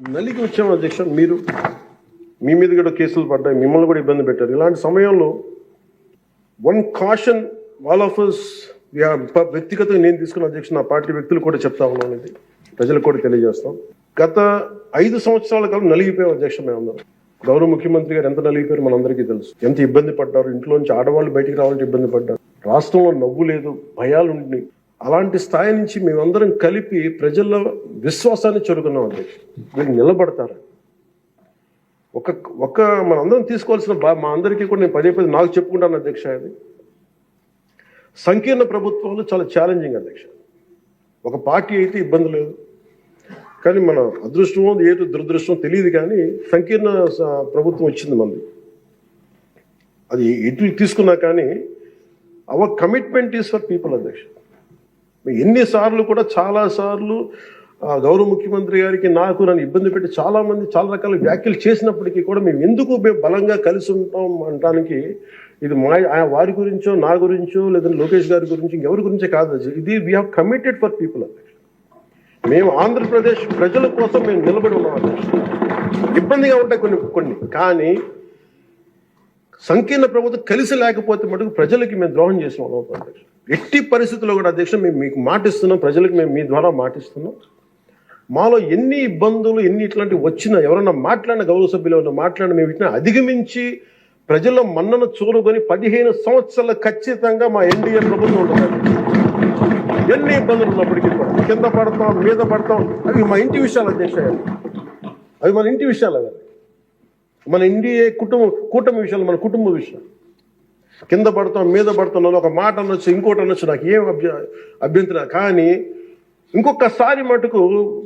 నలిగి వచ్చాం అధ్యక్ష. మీరు మీ మీద కూడా కేసులు పడ్డాయి మిమ్మల్ని కూడా ఇబ్బంది పెట్టారు. ఇలాంటి సమయంలో one caution all of us వ్యక్తిగతంగా నేను తీసుకున్న అధ్యక్ష నా పార్టీ వ్యక్తులు కూడా చెప్తా ఉన్నాను ఇది ప్రజలకు కూడా తెలియజేస్తాం. గత ఐదు సంవత్సరాల కాలం నలిగిపోయాం అధ్యక్ష మేమందరం. గౌరవ ముఖ్యమంత్రి గారు ఎంత నలిగిపోయారు మనందరికీ తెలుసు. ఎంత ఇబ్బంది పడ్డారు ఇంట్లోంచి ఆడవాళ్ళు బయటికి రావాలంటే ఇబ్బంది పడ్డారు. రాష్ట్రంలో నవ్వు లేదు భయాలు ఉండి అలాంటి స్థాయి నుంచి మేమందరం కలిపి ప్రజల్లో విశ్వాసాన్ని చెరుకున్నాం అధ్యక్ష వీళ్ళు నిలబడతారు. ఒక ఒక మనందరం తీసుకోవాల్సిన బా మా అందరికీ కూడా నేను పదే పదే నాకు చెప్పుకుంటాను అధ్యక్ష అది. సంకీర్ణ ప్రభుత్వాలు చాలా ఛాలెంజింగ్ అధ్యక్ష. ఒక పార్టీ అయితే ఇబ్బంది లేదు. కానీ మన అదృష్టమో ఏదో దురదృష్టం తెలియదు కానీ సంకీర్ణ స- ప్రభుత్వం వచ్చింది మనది. అది ఎటు తీసుకున్నా కానీ our commitment is for people అధ్యక్ష. ఎన్నిసార్లు కూడా చాలా సార్లు గౌరవ ముఖ్యమంత్రి గారికి నాకు నన్ను ఇబ్బంది పెట్టి చాలామంది చాలా రకాల వ్యాఖ్యలు చేసినప్పటికీ కూడా మేము ఎందుకు మేము బలంగా కలిసి ఉంటాం అనడానికి ఇది మా ఆయన వారి గురించో నా గురించో లేదంటే లోకేష్ గారి గురించి ఇంకెవరి గురించే కాదు. ఇది we have committed for people మేము ఆంధ్రప్రదేశ్ ప్రజల కోసం మేము నిలబడి ఉన్నాం ఇబ్బందిగా ఉంటాయి కొన్ని కొన్ని. కానీ సంకీర్ణ ప్రభుత్వం కలిసి లేకపోతే మటుకు ప్రజలకి మేము ద్రోహం చేసిన వాళ్ళం ఎట్టి పరిస్థితుల్లో కూడా అధ్యక్ష మేము మీకు మాటిస్తున్నాం ప్రజలకు మేము మీ ద్వారా మాటిస్తున్నాం. మాలో ఎన్ని ఇబ్బందులు ఎన్ని ఇట్లాంటివి వచ్చినా ఎవరన్నా మాట్లాడిన గౌరవ సభ్యులు ఎవరన్నా మాట్లాడిన మేము ఇట్లా అధిగమించి ప్రజల మన్నను చూరుకొని పదిహేను సంవత్సరాలు ఖచ్చితంగా మా ఎన్డీఏ ప్రభుత్వం ఉంటుంది. ఎన్ని ఇబ్బందులు ఉన్నప్పటికీ కూడా కింద పడతాం మీద పడతాం అవి మా ఇంటి విషయాలు అధ్యక్ష. అవి మన ఇంటి విషయాలు అవి. మన ఎన్డీఏ కుటుంబం కూటమి విషయాలు మన కుటుంబ విషయాలు. కింద పడతాం మీద పడతాం అని ఒక మాట అనొచ్చు ఇంకోటి అనొచ్చు నాకు ఏం అభ్య అభ్యంతరం కానీ ఇంకొకసారి మటుకు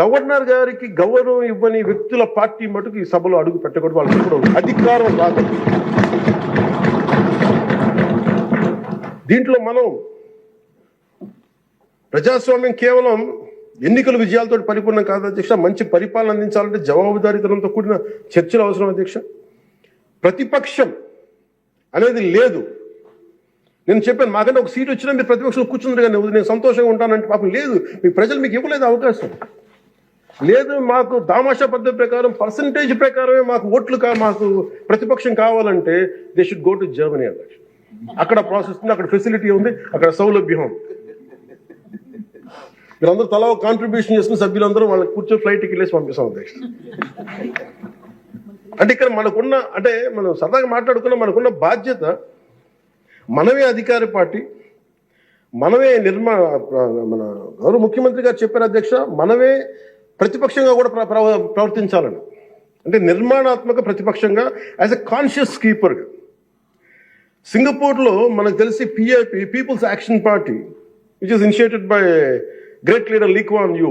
గవర్నర్ గారికి గౌరవం ఇవ్వని వ్యక్తుల పార్టీ మటుకు ఈ సభలో అడుగు పెట్టకూడదు వాళ్ళకి ఇప్పుడు అధికారం రాదు. దీంట్లో మనం ప్రజాస్వామ్యం కేవలం ఎన్నికల విజయాలతో పరిపూర్ణం కాదు అధ్యక్ష మంచి పరిపాలన అందించాలంటే జవాబుదారీతనంతో కూడిన చర్చలు అవసరం అధ్యక్ష. ప్రతిపక్షం అనేది లేదు. నేను చెప్పాను మాకంటే ఒక సీట్ వచ్చినా మీరు ప్రతిపక్షంలో కూర్చుంది కానీ నేను సంతోషంగా ఉంటానంటే పాపం లేదు. మీ ప్రజలు మీకు ఇవ్వలేదు అవకాశం. లేదు మాకు దామాషా పద్ధతి ప్రకారం పర్సంటేజ్ ప్రకారమే మాకు ఓట్లు కా మాకు ప్రతిపక్షం కావాలంటే they should go to Germany అధ్యక్ష అక్కడ ప్రాసెస్ ఉంది అక్కడ ఫెసిలిటీ ఉంది అక్కడ సౌలభ్యం ఉంది. మీరందరూ తలా ఒక కాంట్రిబ్యూషన్ చేసిన సభ్యులందరూ వాళ్ళకి కూర్చొని ఫ్లైట్ వెళ్ళేసి పంపిస్తాం అధ్యక్ష. అంటే ఇక్కడ మనకున్న అంటే మనం సరదాగా మాట్లాడుకున్న మనకున్న బాధ్యత మనమే అధికార పార్టీ మనమే నిర్మా మన గౌరవ ముఖ్యమంత్రి గారు చెప్పారు అధ్యక్ష మనమే ప్రతిపక్షంగా కూడా ప్ర- ప్రవర్తించాలని. అంటే నిర్మాణాత్మక ప్రతిపక్షంగా యాజ్ ఎ కాన్షియస్ కీపర్గా సింగపూర్లో మనకు తెలిసి PAP people's action party which is initiated by great leader Lee Kuan Yew